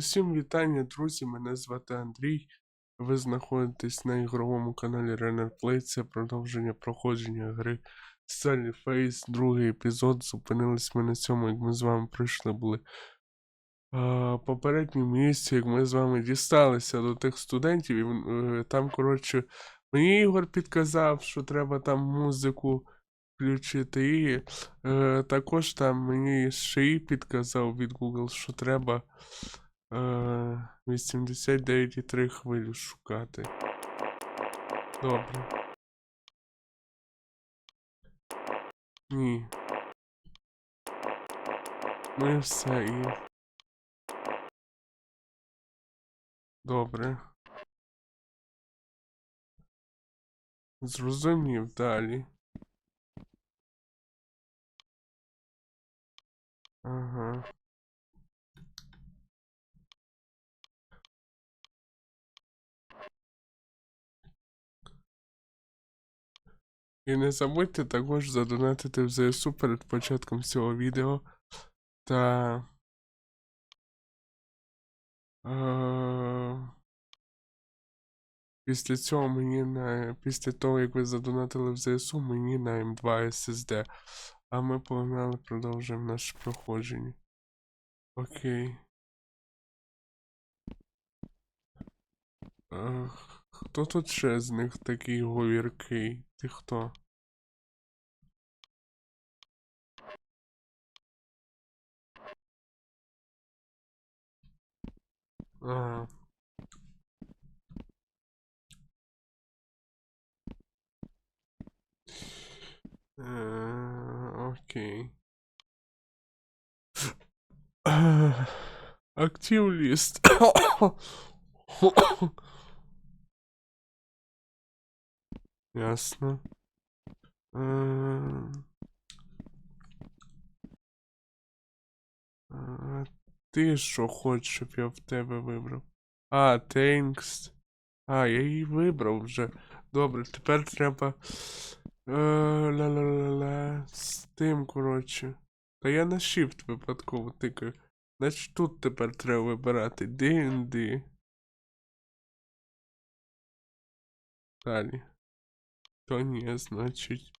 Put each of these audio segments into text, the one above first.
Усім вітання, друзі. Мене звати Андрій. Ви знаходитесь на ігровому каналі Renner Play. Це продовження проходження гри Sally Face, другий епізод. Зупинились ми на цьому, як ми з вами пройшли були. А, попереднє місці, як ми з вами дісталися до тих студентів, і е, там, коротше, мені Ігор підказав, що треба там музику включити. І е, також там мені ще й підказав від Google, що треба 89,3 хвилю шукати. Добре. Ні. І все і. Добре. Зрозумів далі. Ага. І не забудьте також задонатити в ЗСУ перед початком цього відео та. Е... Після цього мені на. Після того, як ви задонатили в ЗСУ, мені на М2 SSD. А ми погнали, продовжуємо наше проходження. Окей. Е, Хто тут ще з них такий говіркий? Ти хто? Ага. Е, Окей. Е, Актив ліст. Ясно. Е, е, Ти що хочеш, щоб я в тебе вибрав? А, thanks. А, я її вибрав вже. Добре, тепер треба. Е, Ла-ла-ла-ла. З тим, коротше. Та я на shift випадково тикаю. Значить тут тепер треба вибирати D&D. Далі. То ні, значить.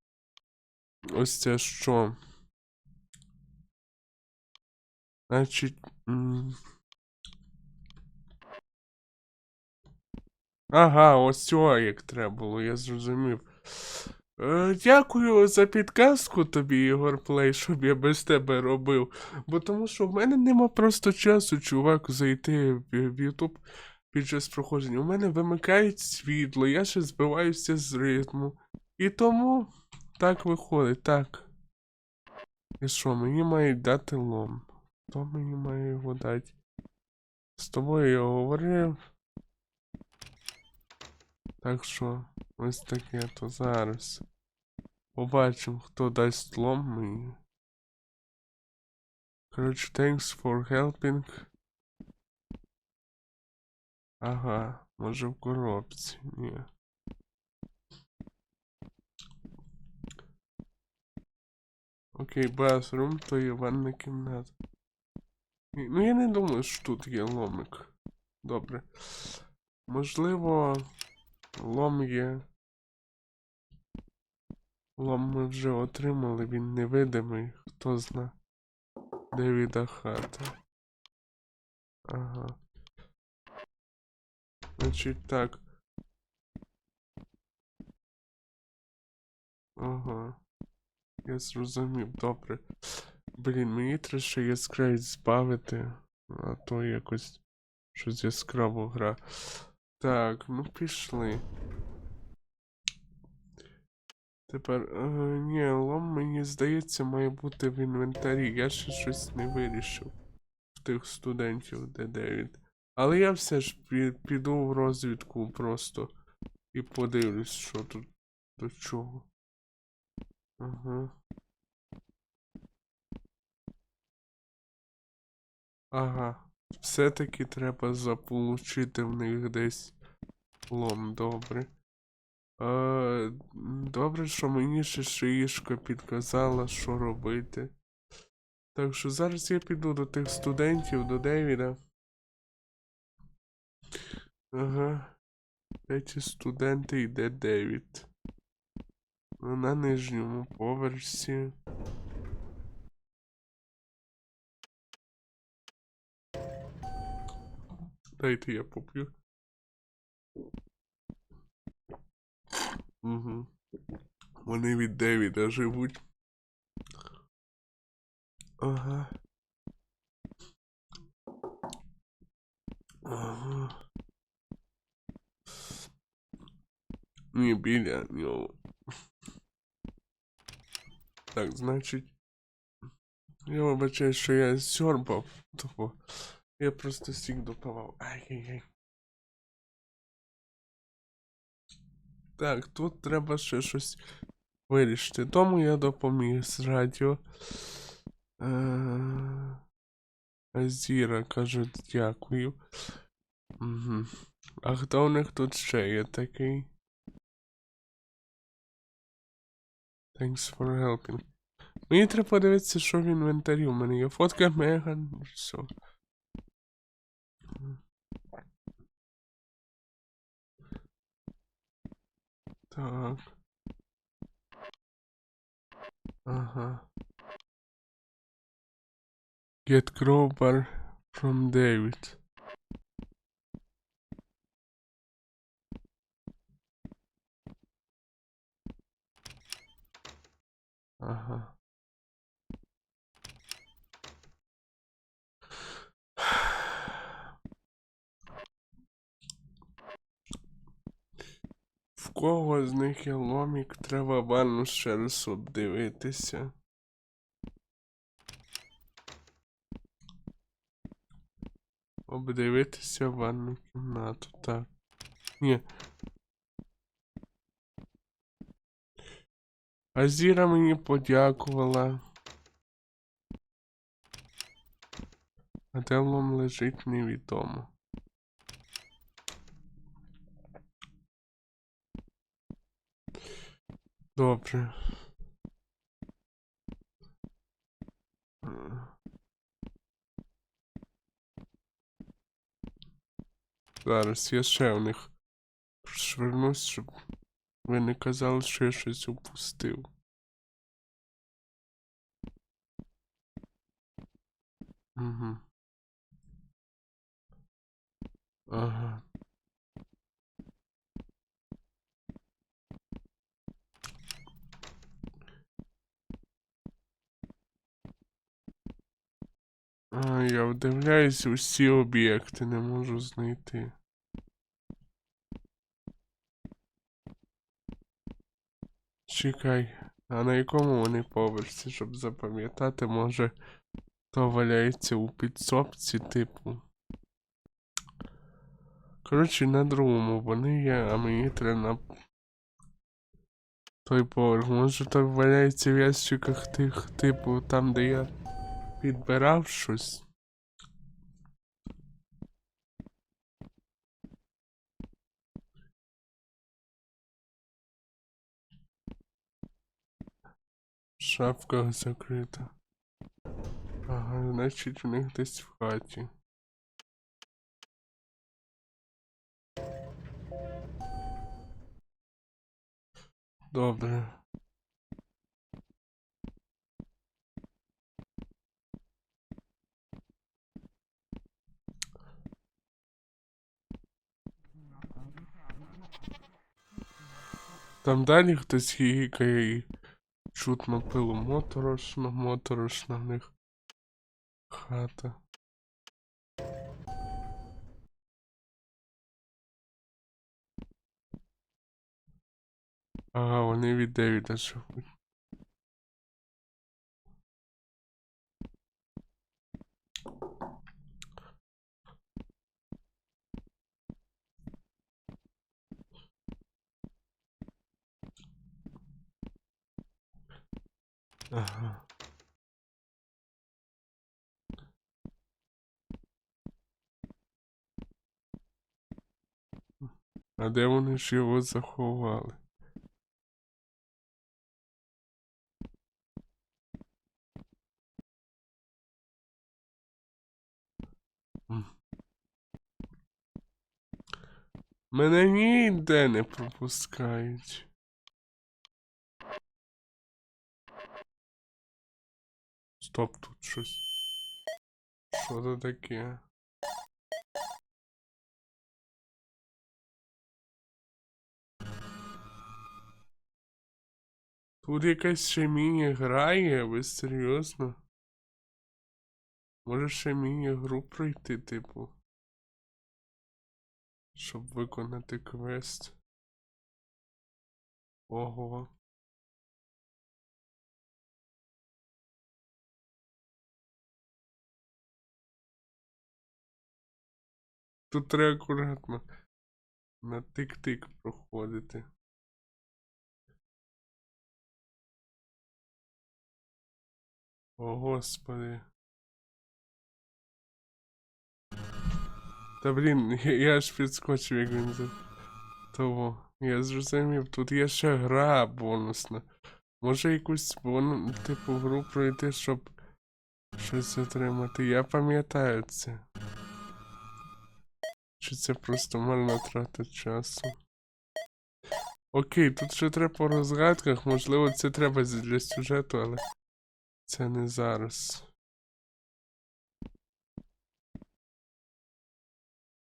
Ось це що? Значить. Ага, ось цього як треба було, я зрозумів. Е, дякую за підказку тобі, Ігор Плей, щоб я без тебе робив. Бо тому що в мене нема просто часу, чувак, зайти в, YouTube під час проходження. У мене вимикають світло, я ще збиваюся з ритму. І тому так виходить, так. І що, мені мають дати лом? Хто мені має його дати? З тобою я говорив. Так що, ось таке то зараз. Побачимо, хто дасть лом мені. Коротше, thanks for helping. Ага, може в коробці. Ні. Окей, bathroom, то є ванна кімната. Ну я не думаю, що тут є ломик. Добре. Можливо, лом є. Лом ми вже отримали, він невидимий, хто зна. Девіда хата. Ага. Значить так. Ага. Я зрозумів, добре. Блін, мені треба ще яскравість збавити, а то якось щось яскраво гра. Так, ну пішли. Тепер, е, ні, лом, мені здається, має бути в інвентарі. Я ще щось не вирішив в тих студентів, де Девід. Але я все ж піду в розвідку просто і подивлюсь, що тут до чого. Ага. Ага. Все-таки треба заполучити в них десь лом, добре. Е, добре, що мені ще шиїшка підказала, що робити. Так що зараз я піду до тих студентів, до Девіда. Ага. Третій студенти йде Девід. На нижньому поверсі. Дайте я поп'ю. Угу. Вони від Девіда живуть. Ага. Ага. Ні, біля нього. Так, значить. Я вибачаю, що я сьорбав, того. Я просто сік допивав. Ай-яй-яй. Так, тут треба ще щось вирішити. Тому я допоміг з радіо. Е, Азіра каже, дякую. А хто в них тут ще є такий? Thanks for helping. Мені треба подивитися, що в інвентарі. У мене є фотка Меган. Все. Так. Ага. Get crowbar from David. Ага. Кого з них є ломік, треба ванну ще раз обдивитися. Обдивитися ванну кімнату, так. Ні. Азіра мені подякувала. А де лом лежить невідомо. Добре. Зараз я ще в них швернусь, щоб ви не казали, що я щось упустив. Угу. Ага. А, я вдивляюсь усі об'єкти, не можу знайти. Чекай, а на якому вони поверсі, щоб запам'ятати, може, то валяється у підсобці, типу. Коротше, на другому вони є, а мені треба на той поверх. Може, то валяється в ящиках тих, типу, там, де я підбирав щось. В шафках закрита. Ага, значить в них десь в хаті. Добре. Там далі хтось гікає і чутно пилу моторошно, моторошно в них хата. Ага, вони від Девіда живуть. А де вони ж його заховали? Мене ніде не пропускають. Стоп, тут щось. Що це таке? Тут якась ще міні-гра є, ви серйозно? Може ще міні-гру пройти, типу. Щоб виконати квест. Ого. Тут треба акуратно на тик-тик проходити. О, господи. Та блін, я, я аж підскочив, як він за того. Я зрозумів, тут є ще гра бонусна. Може якусь бон... типу гру пройти, щоб щось отримати. Я пам'ятаю це. Чи це просто марна трата часу? Окей, тут ще треба по розгадках, можливо, це треба для сюжету, але це не зараз.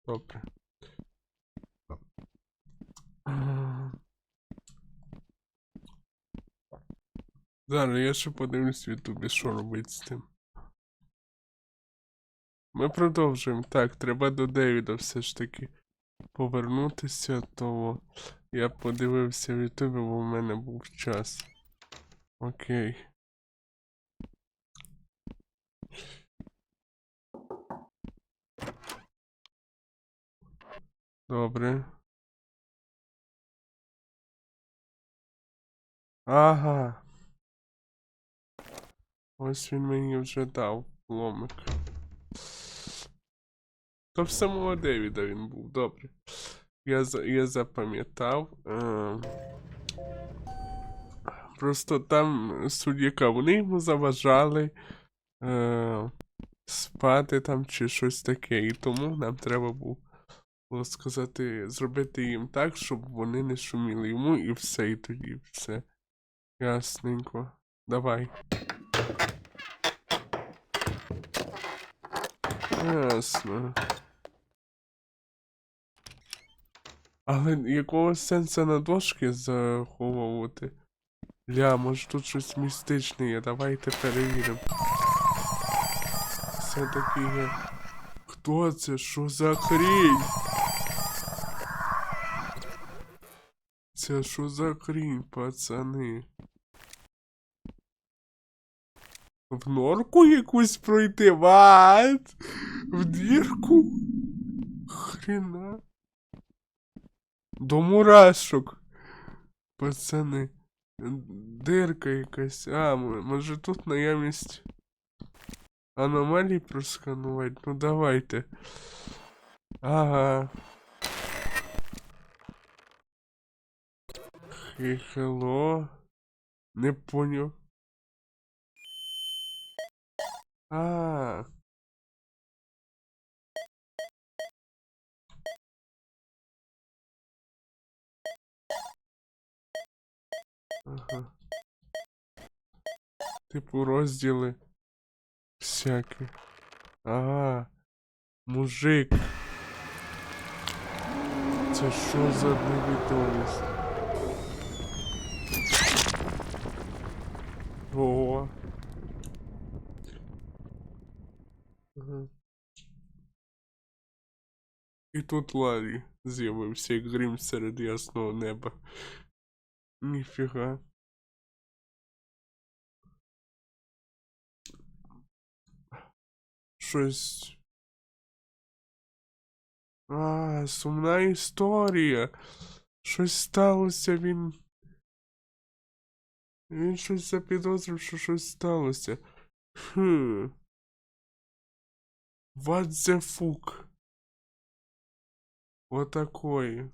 Добре. Зараз я ще подивлюсь в Ютубі, що робити з тим. Ми продовжуємо. Так, треба до Девіда все ж таки повернутися, то я подивився в Ютубі, бо в мене був час. Окей. Добре. Ага. Ось він мені вже дав ломик. То в самого Девіда він був, добре. Я, я запам'ятав. Е, просто там суть вони йому заважали е, спати там чи щось таке. І тому нам треба було сказати, зробити їм так, щоб вони не шуміли йому і все, і тоді все. Ясненько. Давай. Ясно. Але якого сенсу на дошки заховувати? Ля, може тут щось містичне є, давайте перевіримо. Все-таки є. Хто це? Що за хрінь? Це що за хрінь, пацани? В норку якусь пройти, ват? В дірку? Хрена. До мурашок. Пацани. Дирка якась. А, може тут наявність аномалій просканувати? Ну давайте. Ага. Хелло. Не поняв. А. Типу розділи. Всякі. Ага. Мужик. Це що за невідомість? Ого. Ага. І тут Ларі з'явився як грім серед ясного неба. Ніфіга. Щось. А, сумна історія. Щось сталося, він. Він щось запідозрив, що щось сталося. Хм. What the fuck? Вот такое.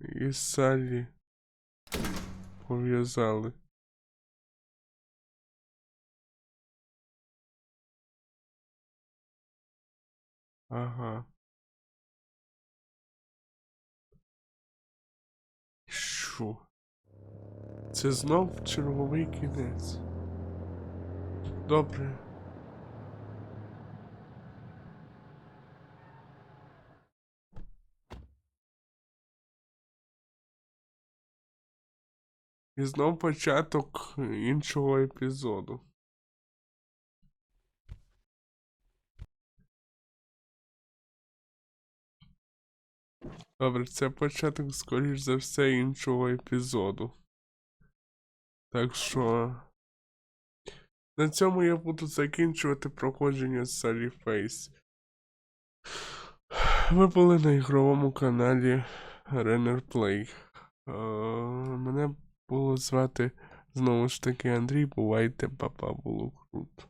І Саллі пов'язали Ага. Що? Це знов черговий кінець. Добре. І знов початок іншого епізоду. Добре, це початок, скоріш за все, іншого епізоду. Так що. На цьому я буду закінчувати проходження з Face. Ви були на ігровому каналі Renner Play. Е, Мене було звати знову ж таки Андрій. Бувайте, папа, було круто.